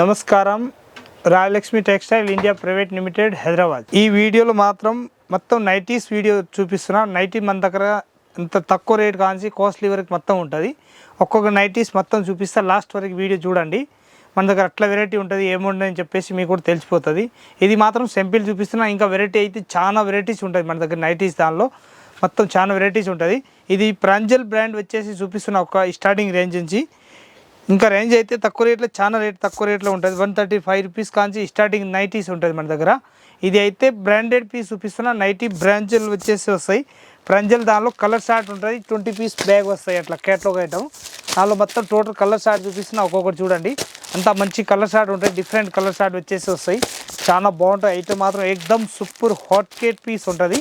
నమస్కారం. Rayalakshmi textile India private limited Hyderabad. ఈ వీడియోలో మాత్రం మొత్తం నైటీస్ వీడియో చూపిస్తున్నాం. నైటీ మన దగ్గర ఇంత తక్కువ రేట్ కాంచి కాస్ట్లీ వరకు మొత్తం ఉంటుంది. ఒక్కొక్క నైటీస్ మొత్తం చూపిస్తా. లాస్ట్ వరకు వీడియో చూడండి. మన దగ్గర అట్లా వెరైటీ ఉంటుంది ఏముండని చెప్పేసి మీకు కూడా తెలిసిపోతుంది. ఇది మాత్రం సింపుల్ చూపిస్తున్నా. ఇంకా వెరైటీ అయితే చాలా వెరైటీస్ ఉంటుంది మన దగ్గర నైటీస్ దానిలో. మొత్తం చాలా వెరైటీస్ ఉంటుంది. ఇది ప్రాంజల్ బ్రాండ్ వచ్చేసి చూపిస్తున్న ఒక స్టార్టింగ్ రేంజ్ నుంచి. ఇంకా రేంజ్ అయితే తక్కువ రేట్లో చాలా రేట్ తక్కువ రేట్లో ఉంటుంది. వన్ థర్టీ ఫైవ్ రూపీస్ కాంచి స్టార్టింగ్ నైటీస్ ఉంటుంది మన దగ్గర. ఇది అయితే బ్రాండెడ్ పీస్ చూపిస్తున్న. నైటీ బ్రాంజల్ వచ్చేసి వస్తాయి. బ్రాంజల్ దానిలో కలర్ షార్ట్ ఉంటుంది. ట్వంటీ పీస్ బ్యాగ్ వస్తాయి అట్లా కేటలాగ్ ఐటమ్ దానిలో మొత్తం టోటల్ కలర్ షార్ట్ చూపిస్తున్న. ఒక్కొక్కటి చూడండి. అంతా మంచి కలర్ షార్ట్ ఉంటాయి డిఫరెంట్ కలర్ షార్ట్ వచ్చేసి వస్తాయి. చాలా బాగుంటాయి. ఐటమ్ మాత్రం ఎక్దమ్ సూపర్ హాట్ కేట్ పీస్ ఉంటుంది.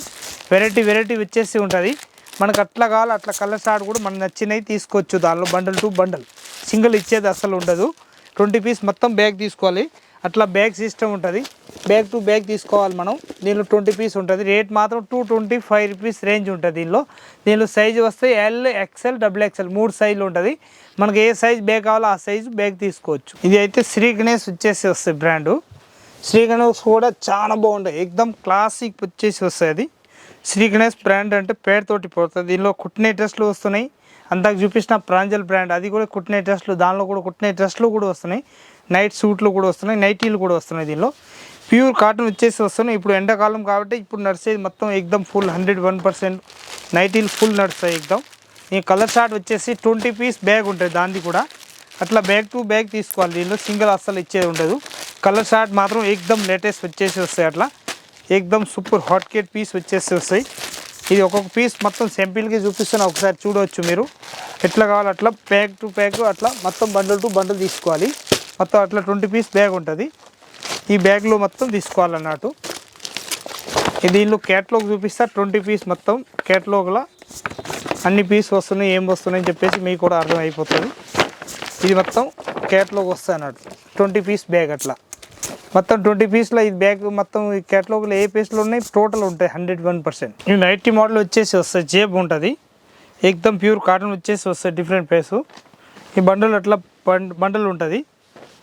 వెరైటీ వెరైటీ వచ్చేసి ఉంటుంది. మనకు అట్లా కావాలి అట్లా కలర్ షార్ట్ కూడా మనకు నచ్చినవి తీసుకోవచ్చు. దానిలో బండల్ టు బండల్ సింగిల్ ఇచ్చేది అసలు ఉండదు. ట్వంటీ పీస్ మొత్తం బ్యాగ్ తీసుకోవాలి. అట్లా బ్యాగ్ సిస్టమ్ ఉంటుంది. బ్యాగ్ టు బ్యాగ్ తీసుకోవాలి మనం. దీనిలో ట్వంటీ పీస్ ఉంటుంది. రేట్ మాత్రం two twenty five rupees range ఉంటుంది దీనిలో. దీనిలో సైజు వస్తే ఎల్ ఎక్సెల్ డబుల్ ఎక్సెల్ మూడు సైజులు ఉంటుంది. మనకి ఏ సైజ్ బ్యాగ్ కావాలో ఆ సైజు బ్యాగ్ తీసుకోవచ్చు. ఇది అయితే శ్రీ గణేష్ వచ్చేసి వస్తుంది బ్రాండు శ్రీ గణేష్ కూడా చాలా బాగుంటాయి. ఎక్దమ్ క్లాసిక్ వచ్చేసి వస్తుంది అది. శ్రీ గణేష్ బ్రాండ్ అంటే పేరుతోటి పోతుంది. దీనిలో కుట్టిన డ్రెస్లు వస్తున్నాయి. అందాక చూపించిన ప్రాంజల్ బ్రాండ్. అది కూడా కుట్టిన డ్రెస్లు దానిలో కూడా కుట్టిన డ్రెస్లు కూడా వస్తున్నాయి. నైట్ సూట్లు కూడా వస్తున్నాయి నైటీలు కూడా వస్తున్నాయి దీనిలో. ప్యూర్ కాటన్ వచ్చేసి వస్తున్నాయి. ఇప్పుడు ఎండాకాలం కాబట్టి ఇప్పుడు నడిచేది మొత్తం ఎక్దమ్ ఫుల్ హండ్రెడ్ వన్ పర్సెంట్ నైటీలు ఫుల్ నడుస్తాయి ఎక్దమ్ ఈ కలర్ షార్ట్ వచ్చేసి ట్వంటీ పీస్ బ్యాగ్ ఉంటుంది దాన్ని కూడా. అట్లా బ్యాగ్ టు బ్యాగ్ తీసుకోవాలి దీనిలో. సింగిల్ అస్సలు ఇచ్చేది ఉండదు. కలర్ షార్ట్ మాత్రం ఎక్దమ్ లేటెస్ట్ వచ్చేసి వస్తాయి అట్లా. ఎక్దమ్ సూపర్ హాట్ కేట్ పీస్ వచ్చేసి వస్తాయి. ఇది ఒక్కొక్క పీస్ మొత్తం సింపుల్గా చూపిస్తున్నా. ఒకసారి చూడవచ్చు మీరు. ఎట్లా కావాలి అట్లా ప్యాక్ టు ప్యాక్ అట్లా మొత్తం బండిల్ టు బండిల్ తీసుకోవాలి. మొత్తం అట్లా ట్వంటీ పీస్ బ్యాగ్ ఉంటుంది. ఈ బ్యాగ్లో మొత్తం తీసుకోవాలన్నట్టు. దీనిలో క్యాట్లాగ్ చూపిస్తా. ట్వంటీ పీస్ మొత్తం క్యాట్లాగ్లో అన్ని పీస్ వస్తున్నాయి ఏం వస్తున్నాయి అని చెప్పేసి మీకు కూడా అర్థం అయిపోతుంది ఇది మొత్తం క్యాట్లాగ్ వస్తాయి అన్నట్టు. ట్వంటీ పీస్ బ్యాగ్ అట్లా. మొత్తం ట్వంటీ పీస్లో ఈ బ్యాగ్ మొత్తం ఈ క్యాటలాగ్లో ఏ పీస్లు ఉన్నాయి? టోటల్ ఉంటాయి హండ్రెడ్ వన్ పర్సెంట్ ఈ నైటీ మోడల్ వచ్చేసి వస్తుంది జేబ్ ఉంటుంది. ఎక్దమ్ ప్యూర్ కాటన్ వచ్చేసి వస్తుంది డిఫరెంట్ ప్రైస్ ఈ బండల్ అట్లా బండ్ బండల్ ఉంటుంది.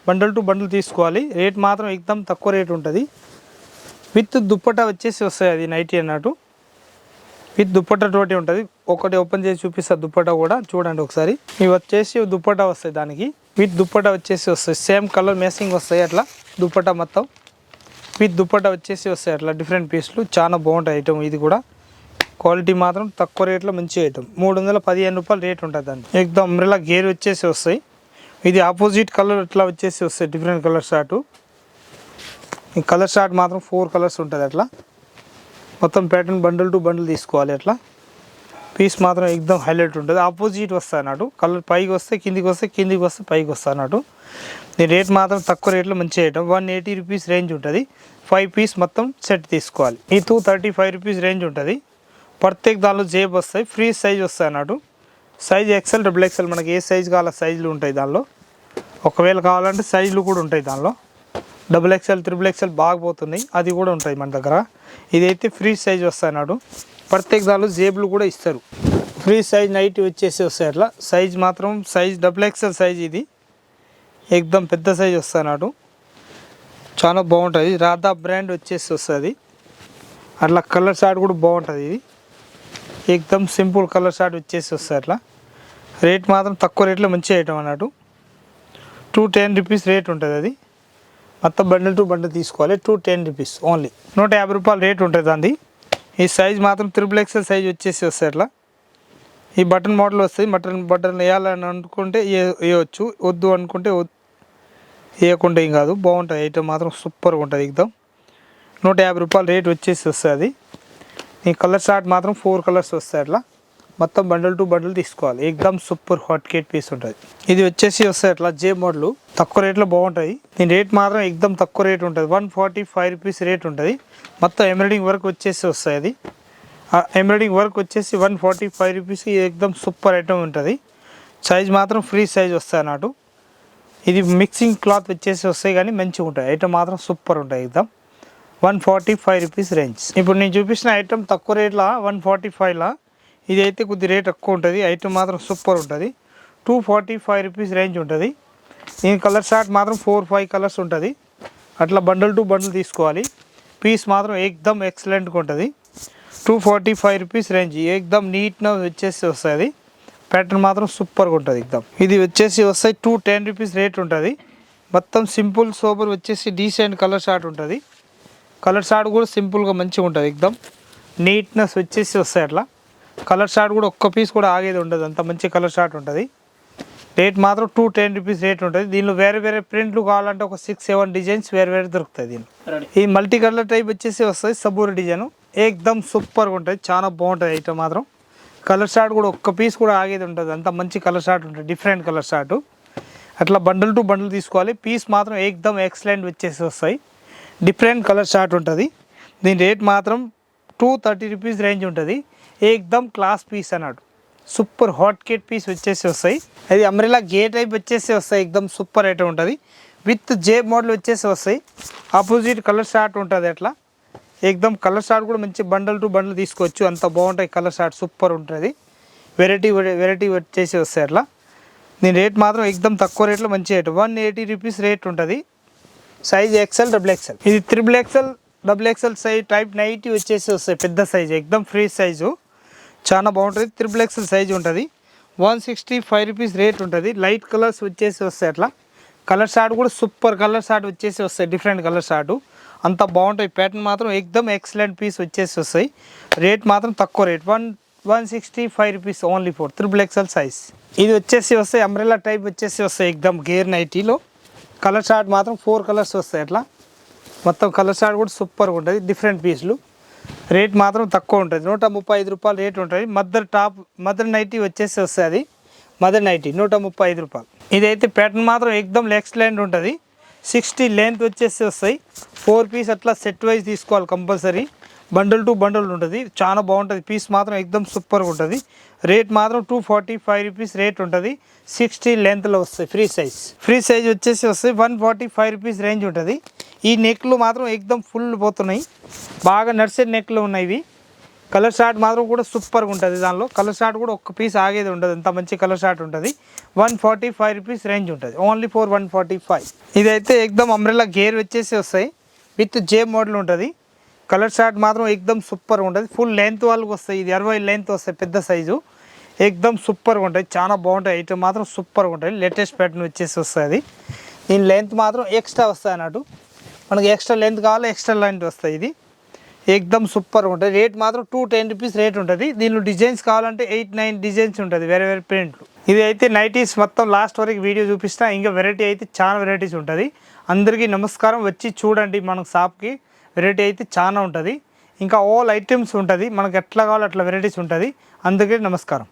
బండల్ టు బండల్ తీసుకోవాలి. రేట్ మాత్రం ఎక్దమ్ తక్కువ రేట్ ఉంటుంది. విత్ దుప్పటా వచ్చేసి వస్తాయి అది నైటీ అన్నట్టు. విత్ దుప్పటా తోటి ఉంటుంది. ఒకటి ఓపెన్ చేసి చూపిస్తా దుప్పటా కూడా చూడండి ఒకసారి. ఇవి వచ్చేసి దుప్పటా వస్తాయి దానికి. విత్ దుప్పటా వచ్చేసి వస్తాయి. సేమ్ కలర్ మ్యాచింగ్ వస్తాయి అట్లా. దుప్పటా మొత్తం విత్ దుప్పటా వచ్చేసి వస్తాయి అట్లా. డిఫరెంట్ పీస్లు. చాలా బాగుంటాయి ఐటమ్ ఇది కూడా. క్వాలిటీ మాత్రం తక్కువ రేట్లో మంచి ఐటమ్ మూడు వందల పదిహేను రూపాయలు రేట్ ఉంటుంది దాన్ని ఎక్దమ్ అమ్రెలా గేర్ వచ్చేసి వస్తాయి. ఇది ఆపోజిట్ కలర్ ఇట్లా వచ్చేసి వస్తాయి. డిఫరెంట్ కలర్ షార్ట్ ఈ కలర్ షార్ట్ మాత్రం ఫోర్ కలర్స్ ఉంటుంది అట్లా. మొత్తం ప్యాటర్న్ బండిల్ టు బండిల్ తీసుకోవాలి అట్లా. పీస్ మాత్రం ఎక్దమ్ హైలైట్ ఉంటుంది. ఆపోజిట్ వస్తాయి అన్నట్టు. కలర్ పైకి వస్తే కిందికి వస్తే కిందికి వస్తే పైకి వస్తాయి అన్నట్టు. దీని రేట్ మాత్రం తక్కువ రేట్లో మంచి item one eighty rupees range ఉంటుంది. ఫైవ్ పీస్ మొత్తం సెట్ తీసుకోవాలి. ఈ two thirty five rupees range ఉంటుంది. ప్రత్యేక దానిలో జేబ్ వస్తాయి. ఫ్రీ సైజ్ వస్తాయి అన్నట్టు. సైజ్ ఎక్సెల్ డబుల్ ఎక్సెల్ మనకి ఏ సైజ్ కావాలో సైజులు ఉంటాయి దానిలో. ఒకవేళ కావాలంటే సైజులు కూడా ఉంటాయి దానిలో. డబుల్ ఎక్స్ఎల్ త్రిబుల్ ఎక్స్ఎల్ బాగుపోతున్నాయి అది కూడా ఉంటాయి మన దగ్గర. ఇదైతే ఫ్రీ సైజ్ వస్తాయి అన్నాడు ప్రత్యేక దానిలో జేబులు కూడా ఇస్తారు. ఫ్రీ సైజ్ నైట్ వచ్చేసి వస్తాయి అట్లా. సైజ్ మాత్రం సైజ్ డబుల్ ఎక్స్ఎల్ సైజ్ ఇది. ఎక్దమ్ పెద్ద సైజ్ వస్తాయి అన్నాడు చాలా బాగుంటుంది. రాధా బ్రాండ్ వచ్చేసి వస్తుంది. అట్లా కలర్ షార్ట్ కూడా బాగుంటుంది ఇది. ఎక్దమ్ సింపుల్ కలర్ షార్ట్ వచ్చేసి వస్తాయి అట్లా. రేట్ మాత్రం తక్కువ రేట్లో మంచి ఐటమ్ అన్నట్టు టూ టెన్ రూపీస్ రేట్ ఉంటుంది అది. మొత్తం బండిల్ టు బండిల్ తీసుకోవాలి. టూ టెన్ రూపీస్ ఓన్లీ నూట యాభై రూపాయలు రేట్ ఉంటుంది అంది ఈ సైజ్ మాత్రం త్రిబుల్ ఎక్సెల్ సైజ్ వచ్చేసి వస్తాయి అట్లా. ఈ బటన్ మోడల్ వస్తుంది బటన్ బటన్ వేయాలని అనుకుంటే వేయవచ్చు వద్దు అనుకుంటే వేయకుండా ఏం కాదు. బాగుంటుంది. ఐటమ్ మాత్రం సూపర్గా ఉంటుంది ఎగ్దాం నూట యాభై రూపాయలు రేట్ వచ్చేసి వస్తుంది. ఈ కలర్ షార్ట్ మాత్రం ఫోర్ కలర్స్ వస్తాయి అట్లా. మొత్తం బండల్ టు బండల్ తీసుకోవాలి. ఎగ్దమ్ సూపర్ హాట్ కేట్ పీస్ ఉంటుంది. ఇది వచ్చేసి వస్తాయి అట్లా జే మోడల్. తక్కువ రేట్లో బాగుంటుంది దీని రేట్ మాత్రం ఎగ్దమ్ తక్కువ రేట్ ఉంటుంది. One forty five rupees rate ఉంటుంది. మొత్తం ఎంబ్రాయిడింగ్ వర్క్ వచ్చేసి వస్తాయి అది. ఎంబ్రాయిడింగ్ వర్క్ వచ్చేసి వన్ ఫార్టీ ఫైవ్ రూపీస్ ఎగ్దమ్ సూపర్ ఐటమ్ ఉంటుంది. సైజ్ మాత్రం ఫ్రీ సైజ్ వస్తాయి అన్నట్టు. ఇది మిక్సింగ్ క్లాత్ వచ్చేసి వస్తాయి కానీ మంచిగా ఉంటాయి. ఐటమ్ మాత్రం సూపర్ ఉంటాయి ఎగ్దమ్. One forty five rupees range. ఇప్పుడు నేను చూపించిన ఐటమ్ తక్కువ రేట్లో వన్ ఫార్టీ ఫైవ్లో? ఇది అయితే కొద్ది రేట్ ఎక్కువ ఉంటుంది. ఐటమ్ మాత్రం సూపర్ ఉంటుంది. Two forty five rupees range ఉంటుంది. ఈ కలర్ షార్ట్ మాత్రం ఫోర్ ఫైవ్ కలర్స్ ఉంటుంది. అట్లా బండల్ టు బండల్ తీసుకోవాలి. పీస్ మాత్రం ఏకదమ్ ఎక్సలెంట్గా ఉంటుంది. Two forty five rupees range ఏకదమ్ నీట్గా వచ్చేసి వస్తుంది. ప్యాటర్న్ మాత్రం సూపర్గా ఉంటుంది ఎక్దమ్ ఇది వచ్చేసి వస్తాయి టూ టెన్ రూపీస్ రేట్ ఉంటుంది. మొత్తం సింపుల్ సోబర్ వచ్చేసి డీసెంట్ కలర్ షార్ట్ ఉంటుంది. కలర్ షార్ట్ కూడా సింపుల్గా మంచిగా ఉంటుంది ఎక్దమ్ నీట్నెస్ వచ్చేసి వస్తాయి అట్లా. కలర్ షార్ట్ కూడా ఒక్క పీస్ కూడా ఆగేది ఉండదు. అంత మంచి కలర్ షార్ట్ ఉంటుంది. రేట్ మాత్రం టూ టెన్ రూపీస్ రేట్ ఉంటుంది. దీనిలో వేరే వేరే ప్రింట్లు కావాలంటే ఒక సిక్స్ సెవెన్ డిజైన్స్ వేరే వేరే దొరుకుతాయి దీనిలో. ఈ మల్టీ కలర్ టైప్ వచ్చేసి వస్తుంది సబూరి డిజైన్ ఏకదమ్ సూపర్గా ఉంటుంది. చాలా బాగుంటుంది ఐటమ్ మాత్రం. కలర్ షార్ట్ కూడా ఒక్క పీస్ కూడా ఆగేది ఉంటుంది అంత మంచి కలర్ షార్ట్ ఉంటుంది. డిఫరెంట్ కలర్ షార్ట్ అట్లా బండల్ టు బండల్ తీసుకోవాలి. పీస్ మాత్రం ఏకదమ్ ఎక్సలెంట్ వచ్చేసి వస్తాయి డిఫరెంట్ కలర్ షార్ట్ ఉంటుంది. దీని రేట్ మాత్రం టూ థర్టీ రూపీస్ రేంజ్ ఉంటుంది. ఏకదమ్ క్లాస్ పీస్ అన్నట్టు సూపర్ హాట్ కేట్ పీస్ వచ్చేసి వస్తాయి. అది అమ్రెలా గే టైప్ వచ్చేసి వస్తాయి. ఎక్దమ్ సూపర్ ఐటమ్ ఉంటుంది. విత్ జే మోడల్ వచ్చేసి వస్తాయి. ఆపోజిట్ కలర్ షార్ట్ ఉంటుంది అట్లా. ఎక్దమ్ కలర్ షార్ట్ కూడా మంచి బండల్ టు బండల్ తీసుకోవచ్చు. అంత బాగుంటాయి కలర్ షార్ట్ సూపర్ ఉంటుంది. వెరైటీ వెరైటీ వచ్చేసి వస్తాయి అట్లా. దీని రేట్ మాత్రం ఎక్దమ్ తక్కువ రేట్లో మంచి rate one eighty rupees rate ఉంటుంది. Size XL double XL. ఇది triple XL double XL size. Type nighty వచ్చేసి వస్తాయి. పెద్ద సైజు. ఎక్దమ్ ఫ్రీ సైజు. చాలా బాగుంటుంది. త్రిబుల్ ఎక్స్ఎల్ సైజ్ ఉంటుంది. One sixty five rupees rate ఉంటుంది. లైట్ కలర్స్ వచ్చేసి వస్తాయి అట్లా. కలర్ షార్ట్ కూడా సూపర్ కలర్ షార్ట్ వచ్చేసి వస్తాయి. డిఫరెంట్ కలర్ షార్ట్ అంత బాగుంటాయి. ప్యాటర్న్ మాత్రం ఎక్దమ్ ఎక్సలెంట్ పీస్ వచ్చేసి వస్తాయి. రేట్ మాత్రం తక్కువ rate one one sixty five rupees only four triple XL size ఇది వచ్చేసి వస్తాయి. అంబ్రెల్లా టైప్ వచ్చేసి వస్తాయి ఎక్దమ్ గేర్ నైటీలో కలర్ షార్ట్ మాత్రం ఫోర్ కలర్స్ వస్తాయి అట్లా. మొత్తం కలర్ షార్ట్ కూడా సూపర్గా ఉంటుంది. డిఫరెంట్ పీస్లు రేట్ మాత్రం తక్కువ ఉంటుంది. నూట ముప్పై ఐదు రూపాయలు రేట్ ఉంటుంది. మదర్ టాప్ మదర్ నైటీ వచ్చేసి వస్తుంది. మదర్ నైటీ నూట ముప్పై ఐదు రూపాయలు. ఇదైతే ప్యాటర్న్ మాత్రం ఎక్దమ్ ఎక్సలెంట్ ఉంటుంది. సిక్స్టీ లెంత్ వచ్చేసి వస్తాయి ఫోర్ పీస్ అట్లా సెట్ వైజ్ తీసుకోవాలి కంపల్సరీ. బండల్ టు బండల్ ఉంటుంది. చాలా బాగుంటుంది. పీస్ మాత్రం ఎక్దమ్ సూపర్గా ఉంటుంది. రేట్ మాత్రం two forty five rupees rate ఉంటుంది. సిక్స్టీ లెంత్లో వస్తాయి ఫ్రీ సైజ్. ఫ్రీ సైజ్ వచ్చేసి వస్తాయి one forty five rupees range ఉంటుంది. ఈ నెక్లు మాత్రం ఎక్దమ్ ఫుల్ పోతున్నాయి. బాగా నడిచే నెక్లు ఉన్నాయి ఇవి. కలర్ షార్ట్ మాత్రం కూడా సూపర్గా ఉంటుంది దానిలో. కలర్ షార్ట్ కూడా ఒక్క పీస్ ఆగేది ఉండదు. అంత మంచి కలర్ షార్ట్ ఉంటుంది. One forty five rupees range ఉంటుంది. Only four one forty five. ఇదైతే ఎక్దమ్ అంబ్రెల్లా గేర్ వచ్చేసి వస్తాయి. విత్ జే మోడల్ ఉంటుంది. కలర్ షార్ట్ మాత్రం ఎక్దమ్ సూపర్గా ఉంటుంది. ఫుల్ లెంత్ వాళ్ళకి వస్తాయి. ఇది అరవై లెంత్ వస్తాయి పెద్ద సైజు. ఎక్దమ్ సూపర్గా ఉంటుంది చాలా బాగుంటాయి. ఐటమ్ మాత్రం సూపర్గా ఉంటుంది లేటెస్ట్ ప్యాటర్న్ వచ్చేసి వస్తుంది దీని లెంత్ మాత్రం ఎక్స్ట్రా వస్తాయి అన్నట్టు. మనకి ఎక్స్ట్రా లెంత్ కావాలి ఎక్స్ట్రా లెంత్ వస్తాయి ఇది. ఎక్దమ్ సూపర్ ఉంటుంది. రేట్ మాత్రం టూ టెన్ రూపీస్ రేట్ ఉంటుంది. దీనిలో డిజైన్స్ కావాలంటే ఎయిట్ నైన్ డిజైన్స్ ఉంటుంది వేరే వేరే ప్రింట్లు ఇది అయితే నైటీస్ మొత్తం లాస్ట్ వరకు వీడియో చూపిస్తా. ఇంకా వెరైటీ అయితే చాలా వెరైటీస్ ఉంటుంది. అందరికీ నమస్కారం. వచ్చి చూడండి మన షాప్కి వెరైటీ అయితే చాలా ఉంటుంది. ఇంకా ఆల్ ఐటమ్స్ ఉంటుంది. మనకు ఎట్లా కావాలో అట్లా వెరైటీస్ ఉంటుంది. అందుకే నమస్కారం.